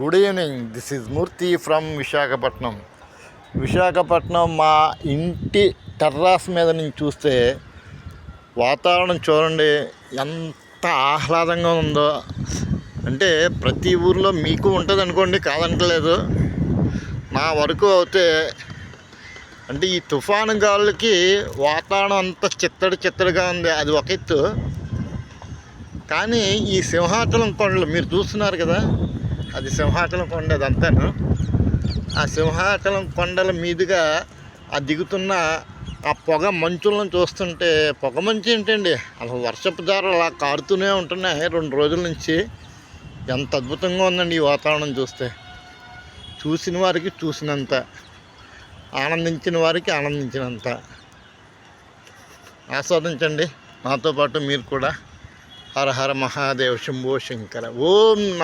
Good evening this is Murthy from Visakhapatnam Visakhapatnam మా ఇంటి terrace మీద నుంచి చూస్తే వాతావరణం చూడండి ఎంత ఆహ్లాదంగా ఉందో. అంటే ప్రతి ఊర్లో మీకు ఉంటుంది అనుకోండి కాదనట్లేదు. నా వరకు అయితే అంటే ఈ తుఫాను గాలులకి వాతావరణం అంత చిత్తడి చిత్తడిగా ఉంది. అది ఒక ఎత్తు. కానీ ఈ సింహాచలం కొండలు మీరు చూస్తున్నారు కదా అది సింహాచలం కొండ అదంతాను ఆ సింహాచలం కొండల మీదుగా ఆ దిగుతున్న ఆ పొగ మంచులను చూస్తుంటే పొగ మంచు ఏంటండి? అసలు వర్షపు దారులు అలా కారుతూనే ఉంటున్నాయి రెండు రోజుల నుంచి. ఎంత అద్భుతంగా ఉందండి ఈ వాతావరణం చూస్తే. చూసిన వారికి చూసినంత ఆనందించిన వారికి ఆనందించినంత. ఆస్వాదించండి. నాతో పాటు మీరు కూడా. హర హర మహాదేవ్ శంభో శంకర. ఓం